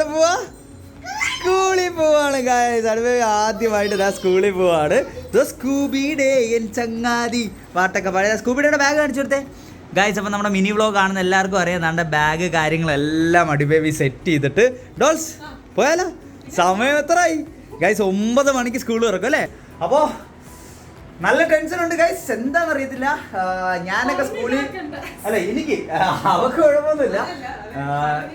എവിടെ പോവാ? സ്കൂളിൽ പോവാണ് ആദ്യമായിട്ട് ഇതാ സ്കൂളിൽ പോവാണ്. സ്കൂബി ഡേ എൻ ചങ്ങാതി. പാട്ടൊക്കെ പഴയ സ്കൂബിയുടെ ബാഗ് കാണിച്ചു കൊടുത്തേ? ഗായ്സ് അപ്പം നമ്മുടെ മിനി വ്ലോഗ് കാണുന്ന എല്ലാവർക്കും അറിയാം. നമ്മുടെ ബാഗ് കാര്യങ്ങളെല്ലാം അടിബേബി സെറ്റ് ചെയ്തിട്ട്. ഡോൾസ് പോയാലോ? സമയം എത്രയായി? ഗായ്സ് ഒമ്പത് മണിക്ക് സ്കൂൾ തുറക്കും അല്ലേ? അപ്പോൾ നല്ല ടെൻഷൻ ഉണ്ട് ഗൈസ് എന്താണെന്ന് അറിയത്തില്ല. ഞാനൊക്കെ സ്കൂളിൽ അല്ല എനിക്ക് അവക്ക് കുഴപ്പമൊന്നുമില്ല.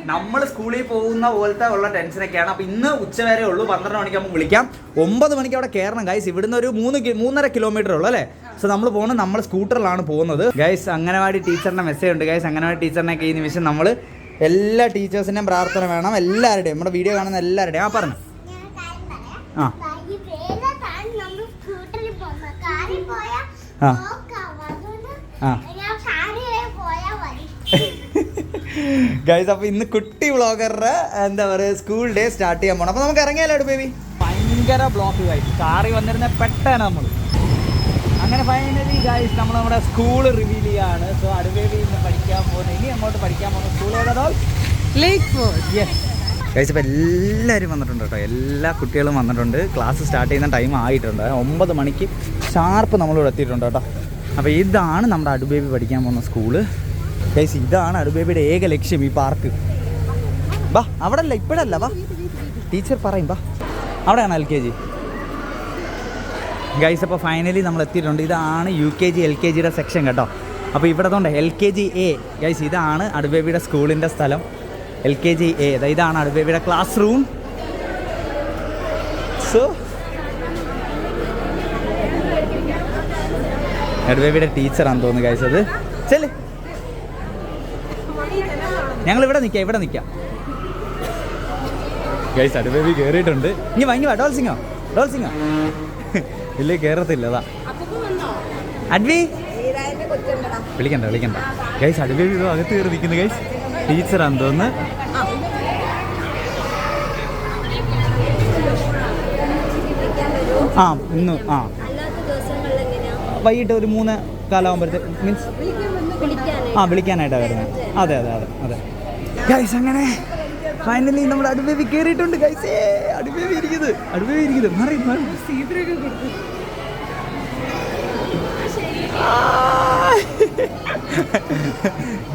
നമ്മൾ സ്കൂളിൽ പോകുന്ന പോലത്തെ ഉള്ള ടെൻഷനൊക്കെയാണ്. അപ്പൊ ഇന്ന് ഉച്ച വരെ ഉള്ളൂ. പന്ത്രണ്ട് മണിക്ക് നമുക്ക് വിളിക്കാം. ഒമ്പത് മണിക്ക് അവിടെ കയറണം ഗൈസ് ഇവിടുന്ന് ഒരു മൂന്ന് മൂന്നര കിലോമീറ്റർ ഉള്ളൂ അല്ലേ? സോ നമ്മൾ പോകുന്നത് നമ്മൾ സ്കൂട്ടറിലാണ് പോകുന്നത്. ഗൈസ് അംഗനവാടി ടീച്ചറിന്റെ മെസ്സേജ് ഉണ്ട്. ഗൈസ് അംഗനവാടി ടീച്ചറിനൊക്കെ ഈ നിമിഷം നമ്മൾ എല്ലാ ടീച്ചേഴ്സിന്റെയും പ്രാർത്ഥന വേണം. എല്ലാവരുടെയും. നമ്മുടെ വീഡിയോ കാണുന്ന എല്ലാവരുടെയും. ആ പറഞ്ഞു. ആ. ആ. ബ്ലോക്കാവും. അതുകൊണ്ട് ആ. ഞാൻ കാറിൽ പോയാ മതി. ഗൈസ് അപ്പൊ ഇന്ന് കുട്ടി വ്ളോഗറുടെ എന്താ പറയുക സ്കൂൾ ഡേ സ്റ്റാർട്ട് ചെയ്യാൻ പോണം. അപ്പൊ നമുക്ക് ഇറങ്ങിയാലോ ബേബി ഭയങ്കര ബ്ലോക്ക് ഗൈസ് കാറി വന്നിരുന്ന പെട്ടാണ് നമ്മൾ അങ്ങനെ ഫൈനലി ഗൈസ് നമ്മൾ നമ്മുടെ സ്കൂൾ റിവീൽ ചെയ്യാണ്. സോ അടുബേബി ഇന്ന് പഠിക്കാൻ പോകുന്നത് ഇനി അങ്ങോട്ട് പഠിക്കാൻ പോകുന്ന സ്കൂൾ ഏതാ ലേക്ക് ഫോർട്ട് യെസ് ഇപ്പോൾ എല്ലാവരും വന്നിട്ടുണ്ട് കേട്ടോ. എല്ലാ കുട്ടികളും വന്നിട്ടുണ്ട്. ക്ലാസ് സ്റ്റാർട്ട് ചെയ്യുന്ന ടൈം ആയിട്ടുണ്ട്. ഒമ്പത് മണിക്ക് ഷാർപ്പ് നമ്മളിവിടെ എത്തിയിട്ടുണ്ട് കേട്ടോ. അപ്പോൾ ഇതാണ് നമ്മുടെ അടുബേബി പഠിക്കാൻ പോകുന്ന സ്കൂൾ ഗൈസ് ഇതാണ് അടുബേബിയുടെ ഏക ലക്ഷ്യം ഈ പാർക്ക് വാ അവിടെ അല്ല ഇപ്പോഴല്ല വാ. ടീച്ചർ പറയും വാ. അവിടെയാണ് എൽ കെ ജി. ഗൈസ് അപ്പോൾ ഫൈനലി നമ്മൾ എത്തിയിട്ടുണ്ട്. ഇതാണ് U K G L K G section കേട്ടോ. അപ്പോൾ ഇവിടെ തൊണ്ട് L K G A guys ഇതാണ് അടുബേബിയുടെ സ്കൂളിന്റെ സ്ഥലം. എൽ കെ ജി എ ഇതാണ് അടുബേബിയുടെ ക്ലാസ് റൂം സോ അടുബേബിയുടെ ടീച്ചറാണെന്ന് തോന്നുന്നു ഗൈസ് അത്. ചെൽ ഞങ്ങൾ ഇവിടെ നിൽക്കാം ഇവിടെ നിൽക്കാം. ഗൈസ് അടുപ്പേബി കയറിയിട്ടുണ്ട് ഇനി വാങ്ങി വാ ഡോൾ സിംഗോ ഇല്ലേ കയറത്തില്ല അതാ. അഡ്വി? വിളിക്കണ്ട വിളിക്കണ്ട. ഗൈസ് അടുപ്പേബി ഇതോ അകത്ത് കയറി നിൽക്കുന്നു ഗൈസ് ടീച്ചറാന്ന് തോന്നുന്നു. ആ ഇന്ന് ആ? വൈകിട്ട് ഒരു മൂന്ന് കാലാവുമ്പോഴത്തെ മീൻസ്? ആ വിളിക്കാനായിട്ടാണ് വരുന്നത്. അതെ അതെ അതെ അതെ. ഗൈസ് അങ്ങനെ ഫൈനലി നമ്മൾ അടുപ്പേവി കയറിയിട്ടുണ്ട് ഗൈസ് അടുപ്പേവി ഇരിക്കുന്നത് അടുപ്പേവി ഇരിക്കുന്നത് മാറി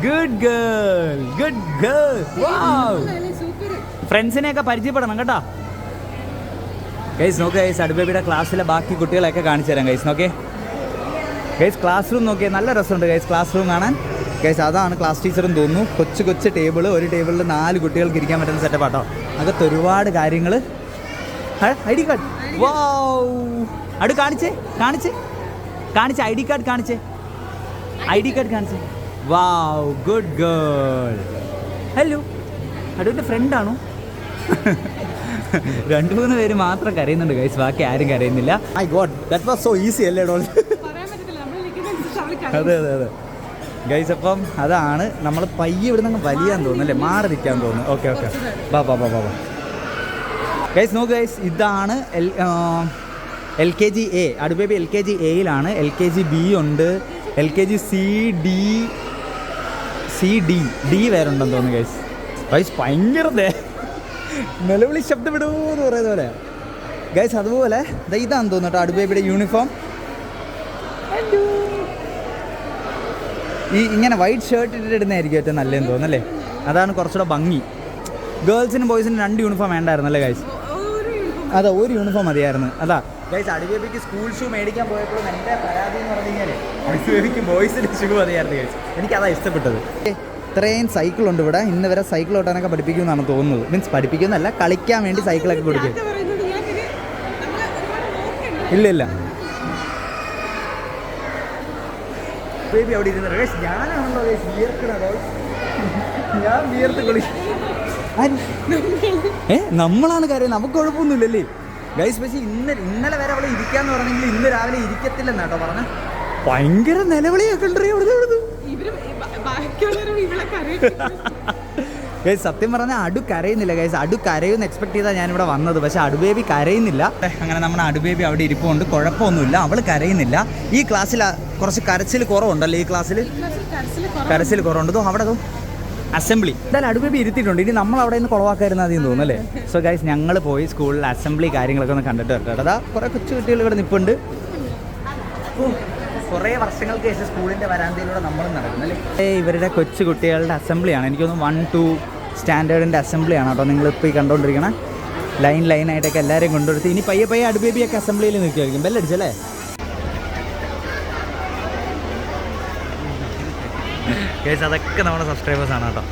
ഗുഡ് ഗേൾ ഗുഡ് ഗേൾ ഫ്രണ്ട്സിനെയൊക്കെ പരിചയപ്പെടണം കേട്ടോ. ഗൈസ് നോക്ക് ഗൈസ് അടുബേബിയുടെ ക്ലാസ്സിലെ ബാക്കി കുട്ടികളെയൊക്കെ കാണിച്ചു തരാം ഗൈസ് നോക്കേ. ഗൈസ് ക്ലാസ് റൂം നോക്കിയാൽ നല്ല രസമുണ്ട് ഗൈസ് ക്ലാസ് റൂം കാണാൻ. ഗൈസ് അതാണ് ക്ലാസ് ടീച്ചറും തോന്നുന്നു. കൊച്ചു കൊച്ചു ടേബിൾ ഒരു ടേബിളിൽ നാല് കുട്ടികൾക്ക് ഇരിക്കാൻ പറ്റുന്ന സെറ്റപ്പാട്ടോ അകത്ത് ഒരുപാട് കാര്യങ്ങൾ ഐ ഡി കാർഡ്. വാവ്. അടു കാണിച്ചേ കാണിച്ചേ. കാണിച്ചേ ഐ ഡി കാർഡ് കാണിച്ചേ. ഐ ഡി കാർഡ് കാണിച്ചേ. വാവ് ഗുഡ് ഗേൾ ഹലോ അടുവിന്റെ ഫ്രണ്ടാണോ രണ്ടു മൂന്ന് പേര് മാത്രം കരയുന്നുണ്ട് ഗൈസ് ബാക്കി ആരും കരയുന്നില്ല. I God that was so easy അല്ലേ ഡോൾ. അതെ അതെ അതെ. ഗൈസ് അപ്പം അതാണ് നമ്മൾ പയ്യെ ഇവിടെ നിന്ന് വലിയാൻ തോന്നുന്നു അല്ലേ? മാറി നിൽക്കാൻ തോന്നുന്നു. ഓക്കെ ഓക്കെ ബാ ബാ ബാ ബാ ഗൈസ് നോക്ക് ഗൈസ് ഇതാണ് L L K G A. Adu baby L K G എയിലാണ്. L K G B ഉണ്ട്. L K G C D C D D വേറെ ഉണ്ടെന്ന് തോന്നുന്നു ഗൈസ് ഗൈസ് ഭയങ്കര നിലവിളി ശബ്ദം വിടുമെന്ന് പറയുന്ന പോലെ. ഗൈസ് അതുപോലെ ഇതാന്ന് തോന്നുന്നു കേട്ടോ അടുബേബിയുടെ യൂണിഫോം ഈ ഇങ്ങനെ വൈറ്റ് ഷർട്ട് ഇട്ടിട്ട് ഇടുന്നതായിരിക്കും ഏറ്റവും നല്ലതെന്ന് തോന്നുന്നല്ലേ അതാണ് കുറച്ചുകൂടെ ഭംഗി. ഗേൾസിനും ബോയ്സിനും രണ്ട് യൂണിഫോം വേണ്ടായിരുന്നല്ലേ ഗൈസ്. അതാ ഒരു യൂണിഫോം മതിയായിരുന്നു. അതാ ഗൈസ് അടിബേബിക്ക് സ്കൂൾ ഷൂ മേടിക്കാൻ പോയപ്പോഴും എന്റെ പരാതി എന്ന് പറഞ്ഞു കഴിഞ്ഞാൽ അടിബേബിക്ക് ബോയ്സിന്റെ ഷൂ മതിയായിരുന്നു ഗൈസ് എനിക്ക് അതാ ഇഷ്ടപ്പെട്ടത്. ഇത്രയും സൈക്കിളുണ്ട് ഇവിടെ. ഇന്ന് വരെ സൈക്കിൾ ഓട്ടാനൊക്കെ പഠിപ്പിക്കുമെന്നാണ് തോന്നുന്നത്. മീൻസ് പഠിപ്പിക്കുന്നല്ല കളിക്കാൻ വേണ്ടി സൈക്കിളൊക്കെ കൊടുക്കും. ഇല്ല ഇല്ല. ബേബി അവിടെ ഇരുന്ന് റേഷ് ഞാനാണല്ലോ റേഷ് വിയർക്കണോ ഞാൻ വിയർത്ത് കളി? ഏ നമ്മളാണ് കാര്യം. നമുക്ക് കുഴപ്പമൊന്നുമില്ലല്ലേ. ഗൈസ് പക്ഷേ ഇന്ന് ഇന്നലെ വരെ അവളെ ഇരിക്കാന്ന് പറഞ്ഞെങ്കിൽ ഇന്ന് രാവിലെ ഇരിക്കത്തില്ലെന്ന് കേട്ടോ പറഞ്ഞ. ഭയങ്കര നിലവിളിയൊക്കെ ഉണ്ട് അവിടെ അവിടുന്ന് ഇവർ ബ- ഇവളെ കരയും ഗൈസ് സത്യം പറഞ്ഞാൽ അടു കരയുന്നില്ല. ഗൈസ് അടു കരയുമെന്ന് എക്സ്പെക്ട് ചെയ്താൽ ഞാനിവിടെ വന്നത്. പക്ഷേ അടുബേബി കരയുന്നില്ല. അങ്ങനെ നമ്മുടെ അടുബേബി അവിടെ ഇരിപ്പുണ്ട്. കുഴപ്പമൊന്നുമില്ല. അവൾ കരയുന്നില്ല. ഈ ക്ലാസ്സിൽ കുറച്ച് കരച്ചിൽ കുറവുണ്ടല്ലോ ഈ ക്ലാസ്സിൽ. കരച്ചിൽ കുറവുണ്ട്. ദോ അവിടെ അസംബ്ലി എന്തായാലും അടുപ്പേബി ഇരുത്തിയിട്ടുണ്ട്. ഇനി നമ്മൾ അവിടെ നിന്ന് കുളവാക്കായിരുന്നു ആദ്യം തോന്നുന്നു അല്ലേ? സോ ഗൈസ് ഞങ്ങൾ പോയി സ്കൂളിൽ അസംബ്ലി കാര്യങ്ങളൊക്കെ ഒന്ന് കണ്ടിട്ട് വരട്ടെ. അതാ കുറേ കൊച്ചു കുട്ടികൾ ഇവിടെ നിപ്പുണ്ട്. കുറേ വർഷങ്ങൾക്ക് ശേഷം സ്കൂളിന്റെ വരാന്തയിലൂടെ നമ്മൾ നടക്കുന്നല്ലേ ഇവരുടെ കൊച്ചു കുട്ടികളുടെ അസംബ്ലിയാണ് എനിക്കൊന്ന് വൺ ടു സ്റ്റാൻഡേർഡിന്റെ അസംബ്ലിയാണ് കേട്ടോ. നിങ്ങളിപ്പോൾ ഈ കണ്ടുകൊണ്ടിരിക്കണേ ലൈൻ ലൈൻ ആയിട്ടൊക്കെ എല്ലാവരെയും കൊണ്ടുവരുത്തി. ഇനി പയ്യെ പയ്യെ അടുബേബിയൊക്കെ അസംബ്ലിയിൽ നിൽക്കുമായിരിക്കും ബെല്ലടിച്ചല്ലേ കേസ് അതൊക്കെ നമ്മുടെ ആണ് കേട്ടോ.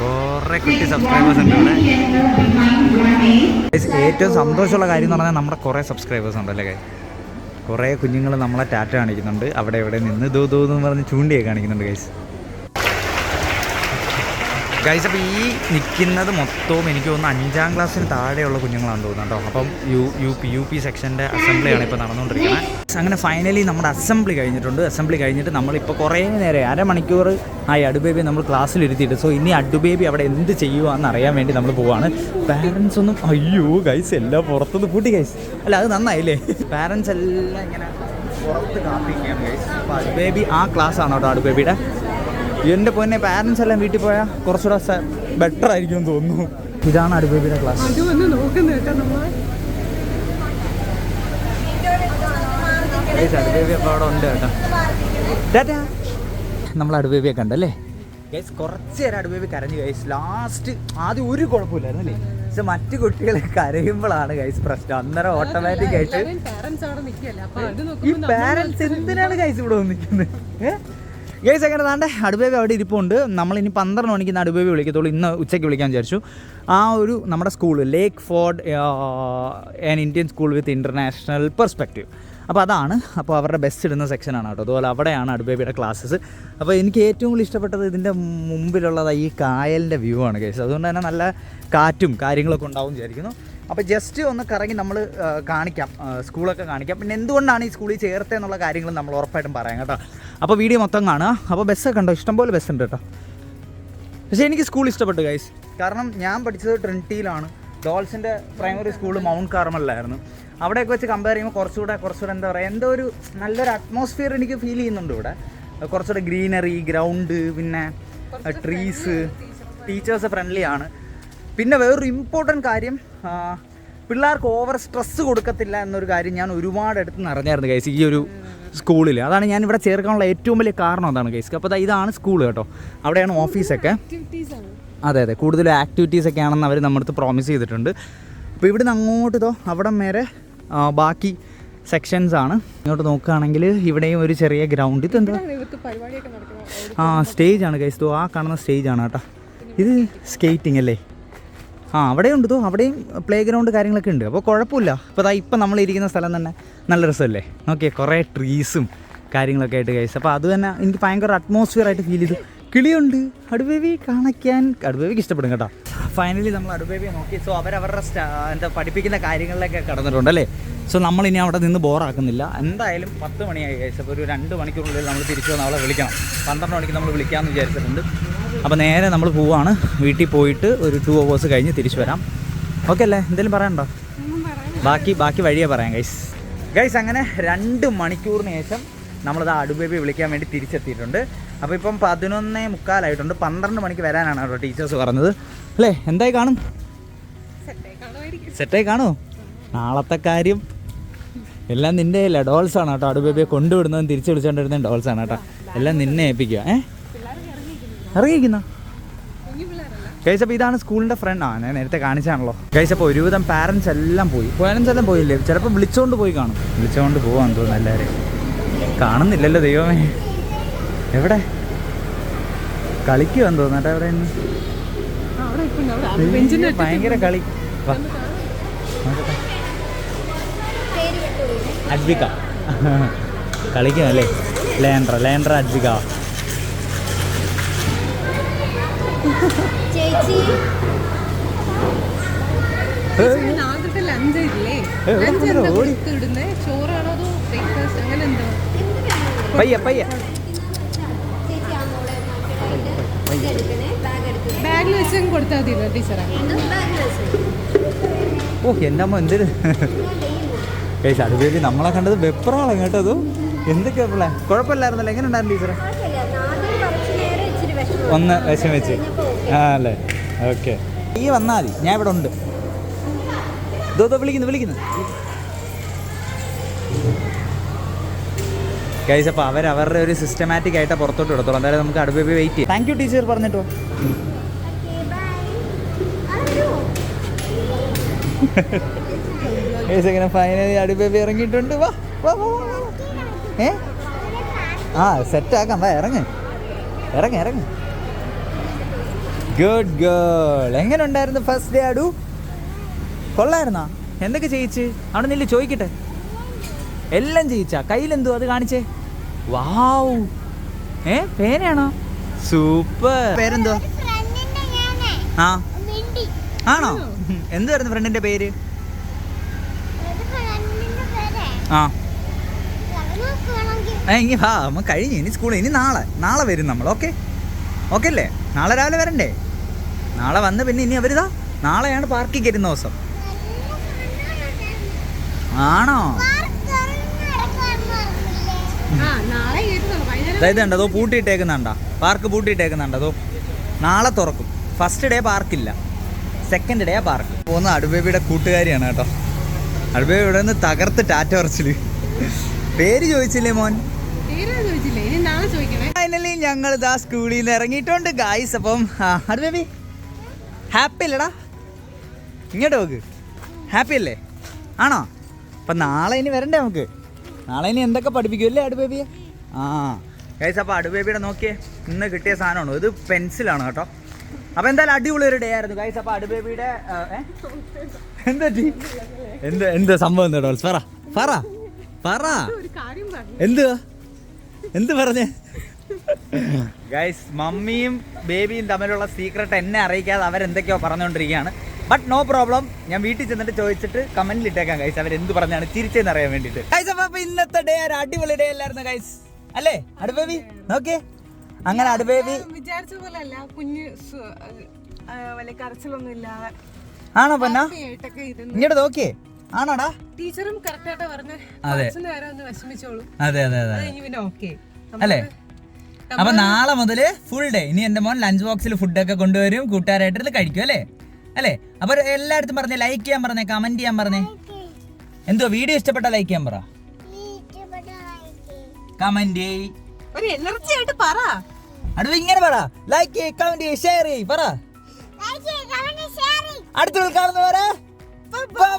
കുറേ കുട്ടി സബ്സ്ക്രൈബേഴ്സ് ഉണ്ട് ഇവിടെ. ഏറ്റവും സന്തോഷമുള്ള കാര്യം എന്ന് പറഞ്ഞാൽ നമ്മുടെ കുറേ സബ്സ്ക്രൈബേഴ്സ് ഉണ്ടല്ലേ അല്ലേ കുറേ കുഞ്ഞുങ്ങൾ നമ്മളെ ടാറ്റ കാണിക്കുന്നുണ്ട്. അവിടെ ഇവിടെ നിന്ന് ദൂ ദൂ എന്ന് പറഞ്ഞ് ചൂണ്ടിയൊക്കെ കാണിക്കുന്നുണ്ട് ഗൈസ് ഗൈസ് അപ്പോൾ ഈ നിൽക്കുന്നത് മൊത്തവും എനിക്ക് തോന്നുന്നു അഞ്ചാം ക്ലാസ്സിന് താഴെയുള്ള കുഞ്ഞുങ്ങളാണെന്ന് തോന്നുന്നു കേട്ടോ. അപ്പം U U P U P സെക്ഷന്റെ അസംബ്ലിയാണ് ഇപ്പോൾ നടന്നുകൊണ്ടിരിക്കുന്നത്. അങ്ങനെ ഫൈനലി നമ്മുടെ അസംബ്ലി കഴിഞ്ഞിട്ടുണ്ട്. അസംബ്ലി കഴിഞ്ഞിട്ട് നമ്മളിപ്പോൾ കുറേ നേരം അരമണിക്കൂർ ആയി അടുബേബി നമ്മൾ ക്ലാസ്സിലിരുത്തിയിട്ട്. സോ ഇനി അടുബേബി അവിടെ എന്ത് ചെയ്യുവാന്ന് അറിയാൻ വേണ്ടി നമ്മൾ പോവാണ്. പാരൻസ് ഒന്നും അയ്യോ ഗൈസ് എല്ലാം പുറത്തുനിന്ന് കൂട്ടി ഗൈസ് അല്ല അത് നന്നായില്ലേ? പാരൻസ് എല്ലാം ഇങ്ങനെ പുറത്ത് കാത്തിരിക്കുകയാണ് ഗൈസ് അപ്പോൾ അടുബേബി ആ ക്ലാസ്സാണ് കേട്ടോ അടുബേബിയുടെ? എന്റെ പൊന്നെ പാരൻസ് എല്ലാം വീട്ടിൽ പോയാൽ കുറച്ചുകൂടെ ബെറ്റർ ആയിരിക്കും എന്ന് തോന്നുന്നു. ഇതാണ് അടുബേബിയുടെ ക്ലാസ് കേട്ടോ നമ്മൾ അടുബേബി അപ്പോൾ അവിടെ ഉണ്ട് കേട്ടോ. ടാറ്റാ. നമ്മൾ അടുബേബിയെ കണ്ടല്ലേ ഗൈസ് കുറച്ച് നേരം അടുബേബി കരഞ്ഞു ഗൈസ് ലാസ്റ്റ് ആദ്യം ഒരു കുഴപ്പമില്ലായിരുന്നു അല്ലേ? പക്ഷെ മറ്റു കുട്ടികളെ കരയുമ്പോഴാണ് ഗൈസ് പ്രശ്നം. അന്നേരം ഓട്ടോമാറ്റിക് ആയിട്ട് ഈ പാരൻസ് എന്തിനാണ് ഗൈസ് ഇവിടെ വന്നിരിക്കുന്നത് ഗൈസ് എങ്ങനെ താണ്ടെ അടുബേബി അവിടെ ഇരിപ്പുണ്ട്. നമ്മൾ ഇനി പന്ത്രണ്ട് മണിക്ക് ഇന്ന് അടുബേബി വിളിക്കത്തുള്ളൂ. ഇന്ന് ഉച്ചയ്ക്ക് വിളിക്കാൻ വിചാരിച്ചു. ആ ഒരു നമ്മുടെ school Lakeford an Indian school with international perspective അപ്പോൾ അതാണ്. അപ്പോൾ അവരുടെ ബെസ്റ്റ് ഇടുന്ന സെക്ഷനാണ് കേട്ടോ. അതുപോലെ അവിടെയാണ് അടുബേബിയുടെ ക്ലാസ്സസ് അപ്പോൾ എനിക്ക് ഏറ്റവും കൂടുതൽ ഇഷ്ടപ്പെട്ടത് ഇതിന്റെ മുമ്പിലുള്ളത് ഈ കായലിന്റെ വ്യൂ ആണ് കേസ് അതുകൊണ്ട് തന്നെ നല്ല കാറ്റും കാര്യങ്ങളൊക്കെ ഉണ്ടാവും വിചാരിക്കുന്നു. അപ്പോൾ ജസ്റ്റ് ഒന്ന് കറങ്ങി നമ്മൾ കാണിക്കാം. സ്കൂളൊക്കെ കാണിക്കാം. പിന്നെ എന്തുകൊണ്ടാണ് ഈ സ്കൂളിൽ ചേർത്തത് എന്നുള്ള കാര്യങ്ങൾ നമ്മൾ ഉറപ്പായിട്ടും പറയാം കേട്ടോ. അപ്പോൾ വീഡിയോ മൊത്തം കാണുക. അപ്പോൾ ബസ്സൊക്കെ ഉണ്ടോ ഇഷ്ടംപോലെ ബസ് ഉണ്ട് കേട്ടോ. പക്ഷേ എനിക്ക് സ്കൂൾ ഇഷ്ടപ്പെട്ടു ഗൈസ് കാരണം ഞാൻ പഠിച്ചത് ട്രിനിറ്റിയിലാണ്. ഡോൾസിന്റെ പ്രൈമറി സ്കൂൾ മൗണ്ട് കാർമലിലായിരുന്നു. അവിടെയൊക്കെ വെച്ച് കമ്പയർ ചെയ്യുമ്പോൾ കുറച്ചുകൂടെ കുറച്ചുകൂടെ എന്താ പറയുക എന്തോ ഒരു നല്ലൊരു അറ്റ്മോസ്ഫിയർ എനിക്ക് ഫീൽ ചെയ്യുന്നുണ്ട് ഇവിടെ. കുറച്ചുകൂടെ ഗ്രീനറി ഗ്രൗണ്ട് പിന്നെ ട്രീസ് ടീച്ചേഴ്സ് ഫ്രണ്ട്ലി ആണ്. പിന്നെ വേറൊരു ഇമ്പോർട്ടന്റ് കാര്യം പിള്ളേർക്ക് ഓവർ സ്ട്രെസ് കൊടുക്കത്തില്ല എന്നൊരു കാര്യം ഞാൻ ഒരുപാട് എടുത്ത് നിറഞ്ഞായിരുന്നു കേസ് ഈ ഒരു സ്കൂളിൽ അതാണ് ഞാൻ ഇവിടെ ചേർക്കാനുള്ള ഏറ്റവും വലിയ കാരണം അതാണ് കേസ് അപ്പോൾ ഇതാണ് സ്കൂൾ കേട്ടോ. അവിടെയാണ് ഓഫീസൊക്കെ അതെ അതെ. കൂടുതൽ ആക്ടിവിറ്റീസ് ഒക്കെ ആണെന്ന് അവർ നമ്മുടെ അടുത്ത് പ്രോമിസ് ചെയ്തിട്ടുണ്ട്. അപ്പോൾ ഇവിടുന്ന് അങ്ങോട്ട് ഇതോ അവിടം വരെ ബാക്കി സെക്ഷൻസ് ആണ്. ഇങ്ങോട്ട് നോക്കുകയാണെങ്കിൽ ഇവിടെയും ഒരു ചെറിയ ഗ്രൗണ്ട് ഇതെന്താ? ആ സ്റ്റേജ് ആണ് ഗൈസ് ആ കാണുന്ന സ്റ്റേജ് ആണ് കേട്ടോ. ഇത് സ്കേറ്റിംഗ് അല്ലേ? ആ അവിടെയുണ്ട് തോ അവിടെയും പ്ലേ ഗ്രൗണ്ട് കാര്യങ്ങളൊക്കെ ഉണ്ട്. അപ്പോൾ കുഴപ്പമില്ല. അപ്പോൾ അതാ ഇപ്പം നമ്മൾ ഇരിക്കുന്ന സ്ഥലം തന്നെ നല്ല രസമല്ലേ? നോക്കിയേ കുറേ ട്രീസും കാര്യങ്ങളൊക്കെ ആയിട്ട് കഴിച്ചു അപ്പോൾ അത് തന്നെ എനിക്ക് ഭയങ്കര അറ്റ്മോസ്ഫിയർ ആയിട്ട് ഫീൽ ചെയ്തു. കിളിയുണ്ട്. അടുബേബി കാണിക്കാൻ അടുബേബിക്ക് ഇഷ്ടപ്പെടും കേട്ടോ. ഫൈനലി നമ്മൾ അടുബേബിയെ നോക്കി. സോ അവരവരുടെ എന്താ പഠിപ്പിക്കുന്ന കാര്യങ്ങളിലൊക്കെ കടന്നിട്ടുണ്ട് അല്ലേ? സോ നമ്മൾ ഇനി അവിടെ നിന്ന് ബോറാക്കുന്നില്ല എന്തായാലും പത്ത് മണിയായി കഴിച്ചപ്പോൾ ഒരു രണ്ട് മണിക്കൂറിനുള്ളിൽ നമ്മൾ തിരിച്ചു വന്ന് അവളെ വിളിക്കണം. പന്ത്രണ്ട് മണിക്ക് നമ്മൾ വിളിക്കാമെന്ന് വിചാരിച്ചിട്ടുണ്ട്. അപ്പോൾ നേരെ നമ്മൾ പോവാണ്. വീട്ടിൽ പോയിട്ട് ഒരു ടു അവേഴ്സ് കഴിഞ്ഞ് തിരിച്ചു വരാം. ഓക്കെ അല്ലേ? എന്തെങ്കിലും പറയണ്ടോ ബാക്കി ബാക്കി വഴിയേ പറയാം ഗൈസ് ഗൈസ് അങ്ങനെ രണ്ട് മണിക്കൂറിന് ശേഷം നമ്മളത് അടുബേബി വിളിക്കാൻ വേണ്ടി തിരിച്ചെത്തിയിട്ടുണ്ട്. അപ്പോൾ ഇപ്പം പതിനൊന്നേ മുക്കാലായിട്ടുണ്ട്. പന്ത്രണ്ട് മണിക്ക് വരാനാണ് കേട്ടോ ടീച്ചേഴ്സ് പറഞ്ഞത്. അല്ലേ? എന്തായി കാണും? സെറ്റായി കാണുമായിരിക്കും സെറ്റായി കാണോ നാളത്തെ കാര്യം. എല്ലാം നിന്റെ അല്ല ഡോൾസ് ആണ് കേട്ടോ. അടുബേബിയെ കൊണ്ടുവിടുന്നതും തിരിച്ചു വിളിച്ചുകൊണ്ടിരുന്നതും ഡോൾസ് ആണ് കേട്ടോ. എല്ലാം നിന്നെ ഏൽപ്പിക്കുക. ഏ? ഇറങ്ങിയിരിക്കുന്ന? കഴിച്ചപ്പോ അപ്പോൾ ഇതാണ് സ്കൂളിന്റെ ഫ്രണ്ട് ആ ഞാൻ നേരത്തെ കാണിച്ചാണല്ലോ. കഴിച്ചപ്പോ അപ്പോൾ ഒരുവിധം പാരന്റ്സ് എല്ലാം പോയി. പാരൻസ് എല്ലാം പോയില്ലേ? ചിലപ്പോൾ വിളിച്ചുകൊണ്ട് പോയി കാണും. വിളിച്ചുകൊണ്ട് പോകാൻ തോന്നുന്നു എല്ലാവരും കാണുന്നില്ലല്ലോ ദൈവമേ. എവിടെ? കളിക്കുവാന്ന് തോന്നുന്നു കേട്ടോ എവിടെ ഭയങ്കര കളി. അഡ്വിക. കളിക്കും അല്ലേ? ലേൻഡ്ര ലേൻഡ്ര അഡ്വിക ചേച്ചി ആദ്യത്തെ ലഞ്ച് ഇല്ലേ ഏ, ഇവിടെ ലഞ്ച് കൊണ്ടുവരോ? എന്താ ഓടി. കൊടുത്ത് ഇടുന്നേ ചോറാണോ അതോ ബ്രേക്ക്ഫാസ്റ്റ് അങ്ങനെ എന്തോ പയ്യ പയ്യ. ബാഗിൽ വെച്ച് കൊടുത്താൽ മതി ടീച്ചറെ. ഓ എന്റെ അമ്മ എന്തൊരു ഏയ് അടുപ്പേരി നമ്മളെ കണ്ടത് വെപ്രാളം കേട്ടത് എന്തൊക്കെയാ പിള്ളേ? കുഴപ്പമില്ലായിരുന്നല്ലോ. എങ്ങനെ ഉണ്ടായിരുന്നു ടീച്ചറെ? ഒന്ന് വിഷമിച്ച്. ആ അല്ലേ? ഓക്കെ. ഈ വന്നാൽ മതി. ഞാൻ ഇവിടെ ഉണ്ട്. ഇതോ വിളിക്കുന്നു വിളിക്കുന്നു. ഗൈസ് അപ്പോൾ അവർ അവരുടെ ഒരു സിസ്റ്റമാറ്റിക് ആയിട്ട് പുറത്തോട്ട് വിടത്തുള്ളൂ. എന്തായാലും നമുക്ക് അടുപ്പ് വെയിറ്റ് ചെയ്യാം. താങ്ക് യു ടീച്ചർ പറഞ്ഞിട്ടോ. ഗൈസ് ഇങ്ങനെ ഫൈനലി അടുപ്പ് ഇറങ്ങിയിട്ടുണ്ട്. വാ വാ വാ. ഏ? ആ സെറ്റ് ആക്കാം. വാ ഇറങ്ങ്. ഇറങ്ങ് ഇറങ്ങ്. ഗുഡ് ഗേൾ എങ്ങനെ ഉണ്ടായിരുന്നു ഫസ്റ്റ് ഡേ ആടു കൊള്ളായിരുന്നാ? എന്തൊക്കെ ചെയ്യിച്ച്? അവിടെ നില്ല് ചോദിക്കട്ടെ? എല്ലാം ചെയ്യിച്ചാ? കയ്യിലെന്തോ അത് കാണിച്ചേ. വാവ് ഏ പേനയാണോ? സൂപ്പർ പേരെന്തോ ആ. ആണോ? എന്തായിരുന്നു ഫ്രണ്ടിന്റെ പേര്? ഇത് ഫ്രണ്ടിന്റെ പേരെ. ആ. ഇനി വാ. നമ്മ കഴിഞ്ഞു. ഇനി സ്കൂളിൽ ഇനി നാളെ. നാളെ വരും നമ്മൾ ഓക്കെ ഓക്കെ അല്ലേ? നാളെ രാവിലെ വരണ്ടേ? നാളെ വന്ന് പിന്നെ ഇനി അവരിതാ? നാളെയാണ് പാർക്കിൽ കയറുന്ന ദിവസം. ആണോ? അതായത് ഉണ്ടോ പൂട്ടിയിട്ടേക്കുന്നുണ്ടോ? പാർക്ക് പൂട്ടിയിട്ടേക്കുന്നുണ്ടോ? നാളെ തുറക്കും. ഫസ്റ്റ് ഡേ പാർക്കില്ല സെക്കൻഡ് ഡേ പാർക്ക് പോകുന്ന അടുബേബിയുടെ കൂട്ടുകാരിയാണ് കേട്ടോ. അടുബേബി ഇവിടെ നിന്ന് തകർത്ത് ടാറ്റ ഉറച്ചിൽ പേര് ചോദിച്ചില്ലേ മോൻ? ഫൈനലി ഞങ്ങൾ ഇതാ സ്കൂളിൽ നിന്ന് ഇറങ്ങിയിട്ടുണ്ട് ഗായ്സ് അപ്പം അത് ബേബി ഹാപ്പി അല്ലേടാ. ഇങ്ങോട്ട് നോക്ക്. ഹാപ്പി അല്ലേ? ആണോ? അപ്പം നാളെ ഇനി വരണ്ടേ നമുക്ക്? നാളെ ഇനി എന്തൊക്കെ പഠിപ്പിക്കും അല്ലേ അടു ബേബിയെ ആ. ഗൈസ് അപ്പോൾ അടു ബേബിയുടെ നോക്കിയേ. ഇന്ന് കിട്ടിയ സാധനമാണ്. ഇത് പെൻസിലാണ് കേട്ടോ. അപ്പോൾ എന്തായാലും അടിപൊളി ഒരു ഡേ ആയിരുന്നു. ഗൈസ് അപ്പോൾ അടു ബേബിയുടെ എന്താ എന്ത് എന്ത് സംഭവം എന്താ ഡോൾസ്? പറ. പറ. പറ. എന്തുവാ? എന്ത് പറഞ്ഞേ? ഗൈസ് മമ്മിയും ബേബിയും തമ്മിലുള്ള സീക്രട്ട് എന്നെ അറിയിക്കാതെ അവരെന്തൊക്കെയോ പറഞ്ഞുകൊണ്ടിരിക്കുകയാണ്. ബട്ട് നോ പ്രോബ്ലം ഞാൻ വീട്ടിൽ ചെന്നിട്ട് ചോദിച്ചിട്ട് കമന്റിൽ ഇട്ടേക്കാം ഗൈസ് അവരെന്ത് എന്ത് പറഞ്ഞാണ് തിരിച്ചെന്ന് അറിയാൻ വേണ്ടിയിട്ട്. ഗൈസ് അപ്പൊ ഇന്നത്തെ ഡേ ഒരു അടിപൊളി ഡേ അല്ലായിരുന്നു ഗൈസ് അല്ലേ? അടുബേബി നോക്കേ അങ്ങനെ അടുബേബി വിചാരിച്ച പോലെ അല്ല കുഞ്ഞ് ആ, വലിയ കരച്ചിലൊന്നും ഇല്ലാതെ ആണോ പൊന്ന? ഇങ്ങോട്ട് നോക്കിയേ. ആണോടാ? ടീച്ചറും കറക്റ്റ് പറഞ്ഞു. അതെ. അതെ അതെ അല്ലേ? അപ്പൊ നാളെ മുതൽ ഫുൾ ഡേ ഇനി എന്റെ മോൻ ലഞ്ച് ബോക്സിൽ ഫുഡൊക്കെ കൊണ്ടുവരും. കൂട്ടുകാരായിട്ട് ഇത് കഴിക്കും അല്ലേ? അല്ലേ? അപ്പൊ എല്ലായിടത്തും പറഞ്ഞേ ലൈക്ക് ചെയ്യാൻ പറഞ്ഞേ കമന്റ് ചെയ്യാൻ പറഞ്ഞേ. എന്തോ വീഡിയോ ഇഷ്ടപ്പെട്ട ലൈക്ക് ചെയ്യാൻ പറ. കമന്റ് ഒരു എനർജി ആയിട്ട് പറ. അടുത്ത് ഇങ്ങനെ പറ. ലൈക്ക് കമന്റ് ഷെയർ ചെയ്യ് പറ. അടുത്ത കാണുന്നവരെ ബൈ